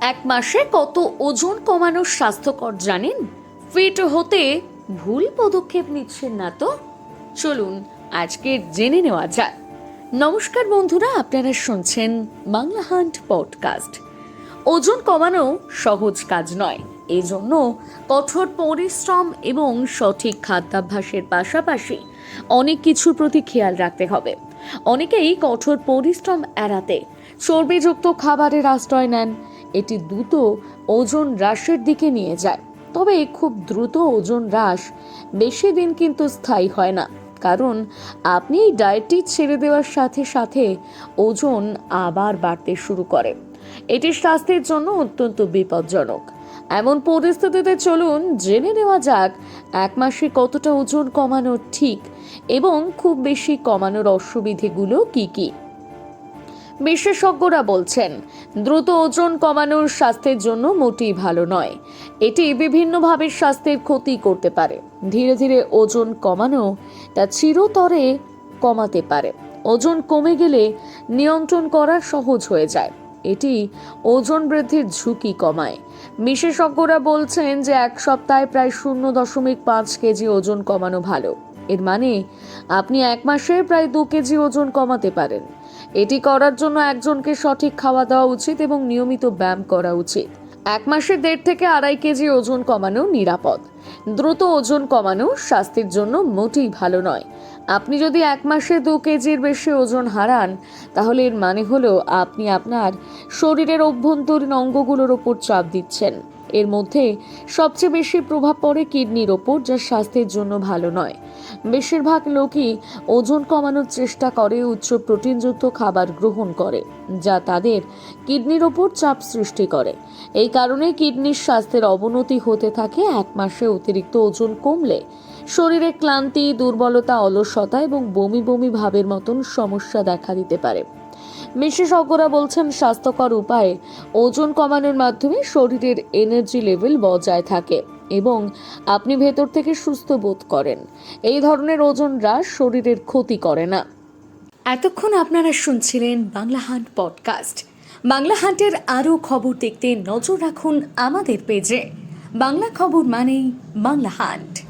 এক মাসে কত ওজন কমানো স্বাস্থ্যকর জানেন? ফিট হতে ভুল পদক্ষেপ নিচ্ছেন না তো? চলুন, আজকে জেনে নেওয়া যাক। নমস্কার বন্ধুরা, আপনারা শুনছেন বাংলা হান্ট পডকাস্ট। ওজন কমানো সহজ কাজ নয় এই জন্য কঠোর পরিশ্রম এবং সঠিক খাদ্যাভ্যাসের পাশাপাশি অনেক কিছুর প্রতি খেয়াল রাখতে হবে। অনেকেই কঠোর পরিশ্রম এড়াতে চর্বিযুক্ত খাবারের আশ্রয় নেন এটি দ্রুত ওজন হ্রাসের দিকে নিয়ে যায়। তবে খুব দ্রুত ওজন হ্রাস বেশি দিন কিন্তু স্থায়ী হয় না। কারণ আপনি এই ডায়েটটি ছেড়ে দেওয়ার সাথে সাথে ওজন আবার বাড়তে শুরু করে। এটি স্বাস্থ্যের জন্য অত্যন্ত বিপজ্জনক। এমন পরিস্থিতিতে চলুন, জেনে নেওয়া যাক এক মাসে কতটা ওজন কমানো ঠিক এবং খুব বেশি কমানোর অসুবিধেগুলো কি কি। বিশেষজ্ঞরা বলছেন, দ্রুত ওজন কমানোর স্বাস্থ্যের জন্য মোটেই ভালো নয়। এটি বিভিন্নভাবে স্বাস্থ্যের ক্ষতি করতে পারে। ধীরে ধীরে ওজন কমানো তা চিরতরে কমাতে পারে। ওজন কমে গেলে নিয়ন্ত্রণ করা সহজ হয়ে যায়। এটি ওজন বৃদ্ধির ঝুঁকি কমায়। বিশেষজ্ঞরা বলছেন যে এক সপ্তাহে প্রায় শূন্য দশমিক পাঁচ কেজি ওজন কমানো ভালো। এর মানে আপনি এক মাসে প্রায় দু কেজি ওজন কমাতে পারেন। এটি করার জন্য একজনকে সঠিক খাওয়া দাওয়া উচিত এবং নিয়মিত ব্যায়াম করা উচিত। এক মাসে দেড় থেকে আড়াই কেজি ওজন কমানো নিরাপদ। দ্রুত ওজন কমানো স্বাস্থ্যের জন্য মোটেই ভালো নয়। আপনি যদি এক মাসে দু কেজির বেশি ওজন হারান, তাহলে এর মানে হলো আপনি আপনার শরীরের অভ্যন্তরীণ অঙ্গগুলোর ওপর চাপ দিচ্ছেন। এর মধ্যে সবচেয়ে বেশি প্রভাব পড়ে কিডনির ওপর, যা স্বাস্থ্যের জন্য ভালো নয়। বেশিরভাগ লোকই ওজন কমানোর চেষ্টা করে, উচ্চ প্রোটিনযুক্ত খাবার গ্রহণ করে, যা তাদের কিডনির ওপর চাপ সৃষ্টি করে। এই কারণে কিডনির স্বাস্থ্যের অবনতি হতে থাকে এক মাসে অতিরিক্ত ওজন কমলে। শরীরে ক্লান্তি, দুর্বলতা, অলসতা এবং বমি বমি ভাবের মতন সমস্যা দেখা দিতে পারে। বিশেষজ্ঞরা বলছেন স্বাস্থ্যকর উপায়ে ওজন কমানোর মাধ্যমে শরীরের এনার্জি লেভেল বজায় থাকে এবং আপনি ভেতর থেকে সুস্থ বোধ করেন। এই ধরনের ওজন হ্রাস শরীরের ক্ষতি করে না। এতক্ষণ আপনারা শুনছিলেন বাংলা হান্ট পডকাস্ট বাংলা হান্টের আরও খবর দেখতে নজর রাখুন আমাদের পেজে বাংলা খবর মানেই বাংলা হান্ট।